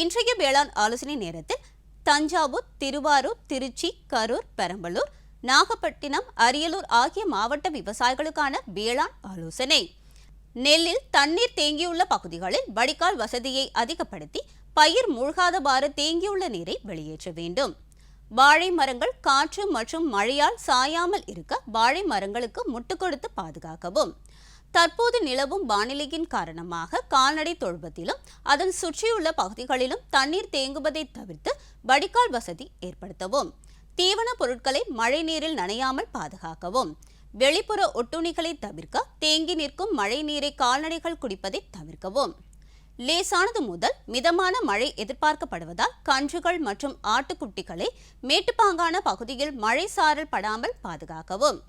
இன்றைய வேளாண் ஆலோசனை நேரத்தில் தஞ்சாவூர் திருவாரூர் திருச்சி கரூர் பெரம்பலூர் நாகப்பட்டினம் அரியலூர் ஆகிய மாவட்ட விவசாயிகளுக்கான வேளாண் ஆலோசனை. நெல்லில் தண்ணீர் தேங்கியுள்ள பகுதிகளில் வடிகால் வசதியை அதிகப்படுத்தி பயிர் மூழ்காதவாறு தேங்கியுள்ள நீரை வெளியேற்ற வேண்டும். வாழை மரங்கள் காற்று மற்றும் மழையால் சாயாமல் இருக்க வாழை மரங்களுக்கு முட்டு கொடுத்து பாதுகாக்கவும். தற்போது நிலவும் வானிலையின் காரணமாக கால்நடை தொழுவத்திலும் அதன் சுற்றியுள்ள பகுதிகளிலும் தண்ணீர் தேங்குவதை தவிர்த்து வடிகால் வசதி ஏற்படுத்தவும் தீவன பொருட்களை மழை நீரில் நனையாமல் பாதுகாக்கவும் வெளிப்புற ஒட்டுண்ணிகளை தவிர்க்க தேங்கி நிற்கும் மழை நீரை கால்நடைகள் குடிப்பதை தவிர்க்கவும். லேசானது முதல் மிதமான மழை எதிர்பார்க்கப்படுவதால் கன்றுகள் மற்றும் ஆட்டுக்குட்டிகளை மேட்டுப்பாங்கான பகுதியில் மழை சாரல் படாமல் பாதுகாக்கவும்.